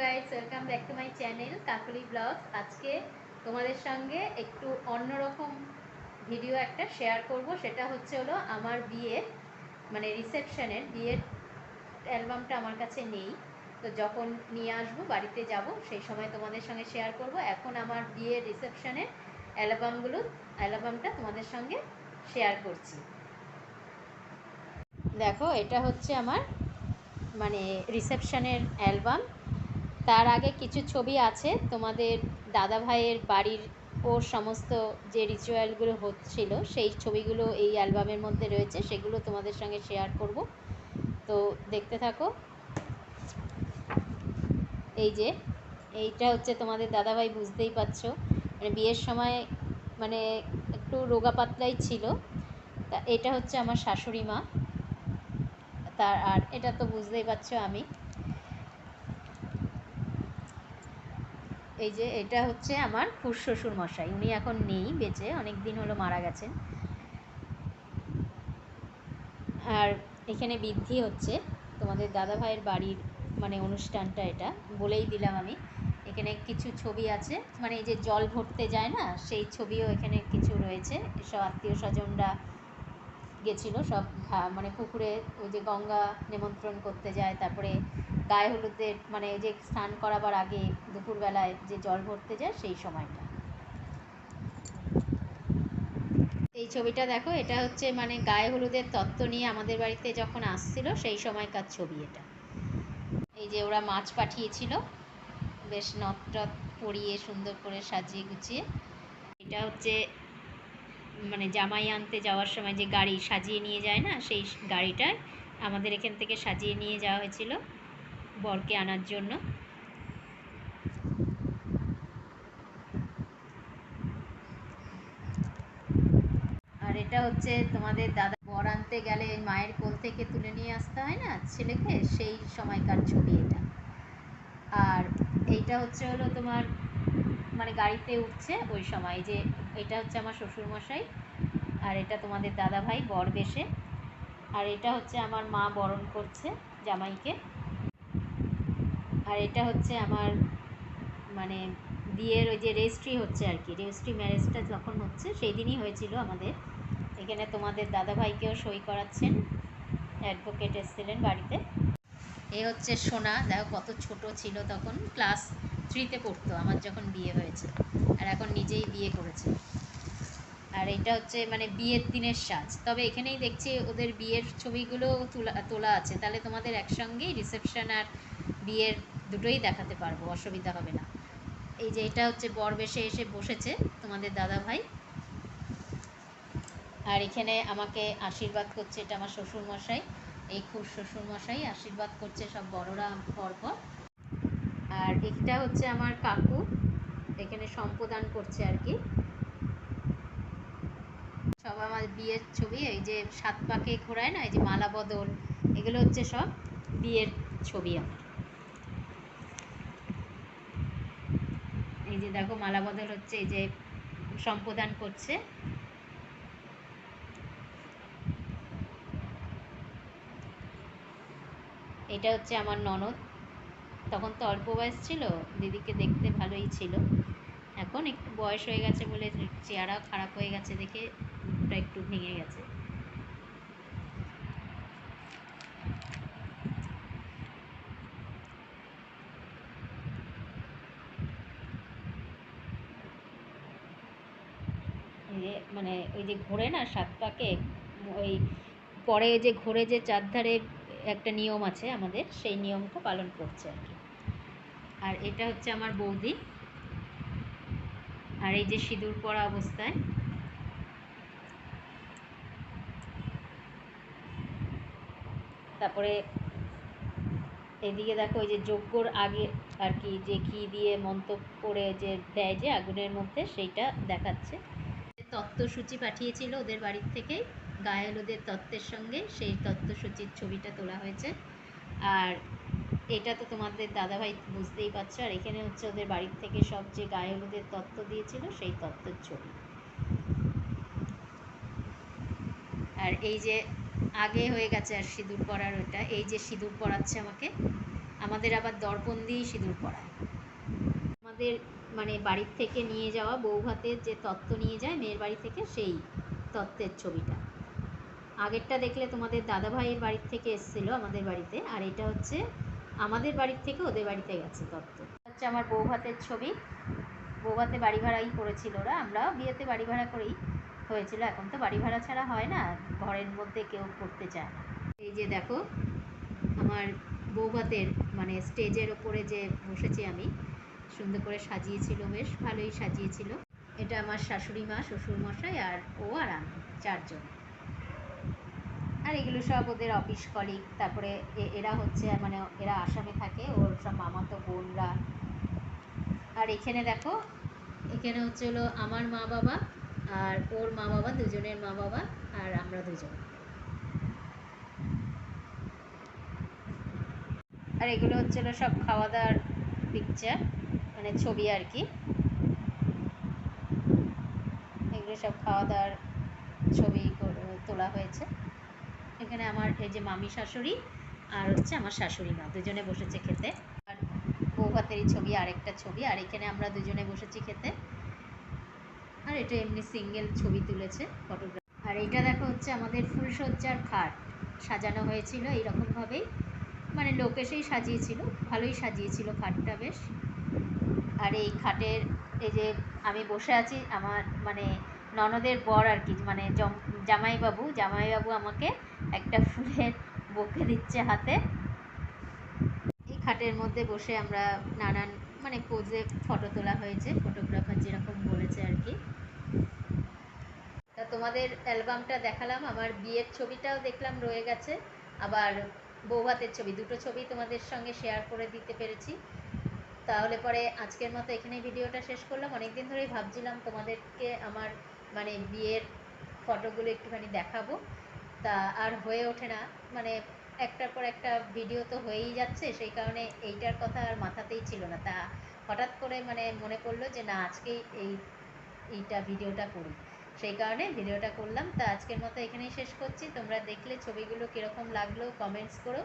Guys welcome back to my channel Kakoli vlogs আজকে তোমাদের সঙ্গে একটু অন্যরকম ভিডিও একটা শেয়ার করব। সেটা হচ্ছে হলো আমার বিয়ের মানে রিসেপশনের বিয়ের অ্যালবামটা আমার কাছে নেই। তো যখন নিয়ে আসব, বাড়িতে যাব, সেই সময় তোমাদের সঙ্গে শেয়ার করব। এখন আমার বিয়ের রিসেপশনের অ্যালবামগুলো অ্যালবামটা তোমাদের সঙ্গে শেয়ার করছি। দেখো, এটা হচ্ছে আমার মানে রিসেপশনের অ্যালবাম তার আগে কিছু ছবি আছে। তোমাদের দাদা ভাইয়ের বাড়ির ওর সমস্ত যে রিচুয়ালগুলো হচ্ছিল, সেই ছবিগুলো এই অ্যালবামের মধ্যে রয়েছে, সেগুলো তোমাদের সঙ্গে শেয়ার করব। তো দেখতে থাকো। এই যে, এইটা হচ্ছে তোমাদের দাদাভাই, বুঝতেই পারছ। মানে বিয়ের সময় মানে একটু রোগা পাতলাই ছিল। তা এটা হচ্ছে আমার শাশুড়ি মা। তার, আর এটা তো বুঝতেই পারছ আমি। এই যে এটা হচ্ছে আমার খুশ শ্বশুর মশাই উনি এখন নেই বেঁচে অনেক দিন হলো মারা গেছেন। আর এখানে বৃদ্ধি হচ্ছে। তোমাদের দাদা ভাইয়ের বাড়ির মানে অনুষ্ঠানটা এটা, বলেই দিলাম আমি। এখানে কিছু ছবি আছে মানে এই যে জল ভরতে যায় না, সেই ছবিও এখানে কিছু রয়েছে। সব আত্মীয় স্বজনরা গেছিল সব মানে পুকুরে ওই যে গঙ্গা নিমন্ত্রণ করতে যায়, তারপরে গায়ে হলুদের মানে যে স্নান করাবার আগে দুপুরবেলায় যে জল ভরতে যায় সেই সময়টা। এই ছবিটা দেখো, এটা হচ্ছে মানে গায়ে হলুদের তত্ত্ব নিয়ে আমাদের বাড়িতে যখন আসছিল সেই সময়কার ছবি এটা। এই যে ওরা মাছ পাঠিয়েছিল, বেশ নথ টথ পরিয়ে সুন্দর করে সাজিয়ে গুছিয়ে। এটা হচ্ছে মানে জামাই আনতে যাওয়ার সময় যে গাড়ি সাজিয়ে নিয়ে যায় না, সেই গাড়িটায় আমাদের এখান থেকে সাজিয়ে নিয়ে যাওয়া হয়েছিল বরকে আনার জন্য। আর এটা হচ্ছে তোমাদের দাদা বর আনতে গেলে মায়ের কোল থেকে তুলে নিয়ে আসতে হয় না ছেলেকে? সেই সময়কার ছবি এটা। আর এইটা হচ্ছে হলো তোমার মানে গাড়িতে উঠছে ওই সময় যে এটা হচ্ছে আমার শ্বশুরমশাই আর এটা তোমাদের দাদা ভাই বর বেশে। আর এটা হচ্ছে আমার মা বরণ করছে জামাইকে। আর এটা হচ্ছে আমার মানে বিয়ের ওই যে রেজিস্ট্রি হচ্ছে আর কি রেজিস্ট্রি ম্যারেজটা যখন হচ্ছে সেই দিনই হয়েছিল আমাদের। এখানে তোমাদের দাদা ভাইকেও সই করাচ্ছেন অ্যাডভোকেট এসেছিলেন বাড়িতে। এ হচ্ছে সোনা, দেখো কত ছোট ছিল তখন ক্লাস থ্রিতে পড়তো, আমার যখন বিয়ে হয়েছে। আর এখন নিজেই বিয়ে করেছে। আর এটা হচ্ছে মানে বিয়ের দিনের সাজ। তবে এখানেই দেখছি ওদের বিয়ের ছবিগুলো তোলা তোলা আছে। তাহলে তোমাদের একসঙ্গেই রিসেপশন আর বিয়ের দুটোই দেখাতে পারব, অসুবিধা হবে না। এই যে এটা হচ্ছে বর বেশে এসে বসেছে তোমাদের দাদা ভাই আর এখানে আমাকে আশীর্বাদ করছে এটা আমার শ্বশুরমশাই। এই খুব শ্বশুরমশাই আশীর্বাদ করছে সব বড়রা পরপর। আর এটা হচ্ছে আমার কাকু। এখানে সম্প্রদান করছে আর কি। সব আমার বিয়ের ছবি, এই যে সাত পাকে ঘোরায় না, এই যে মালা বদল, এগুলো হচ্ছে সব বিয়ের ছবি আমার। এই যে দেখো মালা বদল হচ্ছে, এই যে সম্প্রদান করছে। এটা হচ্ছে আমার ননদ। তখন তো অল্প বয়স ছিল, দিদিকে দেখতে ভালোই ছিল। এখন একটু বয়স হয়ে গেছে বলে চেহারা খারাপ হয়ে গেছে দেখে মুখটা একটু ভেঙে গেছে। মানে ওই যে ঘোরে না সাত পাকে, ওই পরে যে ঘোরে যে চারধারে একটা নিয়ম আছে আমাদের, সেই নিয়মটা পালন করছে আর কি। আর এটা হচ্ছে আমার বৌদি। আর এই যে সিঁদুর পরা অবস্থায়। তারপরে এদিকে দেখো ওই যে যজ্ঞর আগে আর কি, যে ঘি দিয়ে মন্তব্য করে যে দেয় যে আগুনের মধ্যে, সেইটা দেখাচ্ছে। তত্ত্বসূচি পাঠিয়েছিল ওদের বাড়ির থেকে গায়ে হলুদের তত্ত্বের সঙ্গে সেই তত্ত্বসূচির ছবিটা তোলা হয়েছে। আর এটা তো তোমাদের দাদাভাই বুঝতেই পারছ। আর এখানে হচ্ছে ওদের বাড়ির থেকে সব যে গায়ে হলুদের তত্ত্ব দিয়েছিল সেই তত্ত্বের ছবি। আর এই যে আগে হয়ে গেছে আর সিঁদুর পরার ওটা এই যে সিঁদুর পরাচ্ছে আমাকে। আমাদের আবার দর্পণ দিয়েই সিঁদুর পড়ায় আমাদের মানে বাড়ির থেকে নিয়ে যাওয়া বউ ভাতের যে তত্ত্ব নিয়ে যায় মেয়ের বাড়ি থেকে সেই তত্ত্বের ছবিটা। আগেরটা দেখলে তোমাদের দাদা ভাইয়ের বাড়ির থেকে এসেছিল আমাদের বাড়িতে, আর এটা হচ্ছে আমাদের বাড়ির থেকে ওদের বাড়িতে গেছে তত্ত্ব হচ্ছে আমার বউ ভাতের ছবি। বউ ভাতে বাড়ি ভাড়াই করেছিল ওরা আমরাও বিয়েতে বাড়ি ভাড়া করেই হয়েছিল। এখন তো বাড়ি ভাড়া ছাড়া হয় না, ঘরের মধ্যে কেউ করতে চায় না। এই যে দেখো, আমার বৌভাতের মানে স্টেজের ওপরে যে বসেছি আমি, সুন্দর করে সাজিয়েছিল বেশ, ভালোই সাজিয়েছিল। এটা আমার শাশুড়ি মা শ্বশুর মশাই আর ও আর আমি, চারজন। আর এগুলো সব ওদের অফিস কলিগ তারপরে এরা হচ্ছে মানে এরা আসামে থাকে, ওর সব মামাতো বোনরা। আর এখানে দেখো, এখানে হচ্ছে হলো আমার মা বাবা আর ওর মা বাবা, দুজনের মা বাবা আর আমরা দুজন। আর এগুলো হচ্ছে হলো সব খাওয়া দাওয়ার পিকচার মানে ছবি আর কি। এগুলো সব খাওয়া দাওয়ার ছবি তোলা হয়েছে। এখানে আমার এই যে মামি শাশুড়ি আর হচ্ছে আমার শাশুড়ি মা, দুজনে বসেছে খেতে। আর বৌভাতেরই ছবি, আরেকটা ছবি, আর এখানে আমরা দুজনে বসেছি খেতে। আর এটা এমনি সিঙ্গেল ছবি তুলেছে ফটোগ্রাফ আর এটা দেখো হচ্ছে আমাদের ফুলসজ্জার খাট, সাজানো হয়েছিল এইরকমভাবেই। মানে লোক এসেই সাজিয়েছিল, ভালোই সাজিয়েছিল খাটটা বেশ। আর এই খাটের, এই যে আমি বসে আছি, আমার মানে ননদের বর আর কি মানে জম- জামাইবাবু জামাইবাবু আমাকে একটা ফুলের বকে দিচ্ছে হাতে। এই খাটের মধ্যে বসে আমরা নানান মানে পোজে ফটো তোলা হয়েছে ফটোগ্রাফার যেরকম বলেছে আর কি। তা তোমাদের অ্যালবামটা দেখালাম, আমার বিয়ের ছবিটাও দেখলাম, রয়ে গেছে। আবার বৌভাতের ছবি, দুটো ছবি তোমাদের সঙ্গে শেয়ার করে দিতে পেরেছি। তাহলে পরে আজকের মতো এখানেই ভিডিওটা শেষ করলাম। অনেকদিন ধরেই ভাবছিলাম তোমাদেরকে আমার মানে বিয়ের ফটোগুলো একটুখানি দেখাবো। তা আর হয়ে ওঠে না। মানে একটার পর একটা ভিডিও তো হয়েই যাচ্ছে, সেই কারণে এইটার কথা আর মাথাতেই ছিল না। তা হঠাৎ করে মানে মনে পড়ল যে, না, আজকেই এই, এইটা ভিডিওটা করি। সেই কারণে ভিডিওটা করলাম। তা আজকের মতো এখানেই শেষ করছি। তোমরা দেখলে ছবিগুলো কীরকম লাগল কমেন্টস করো।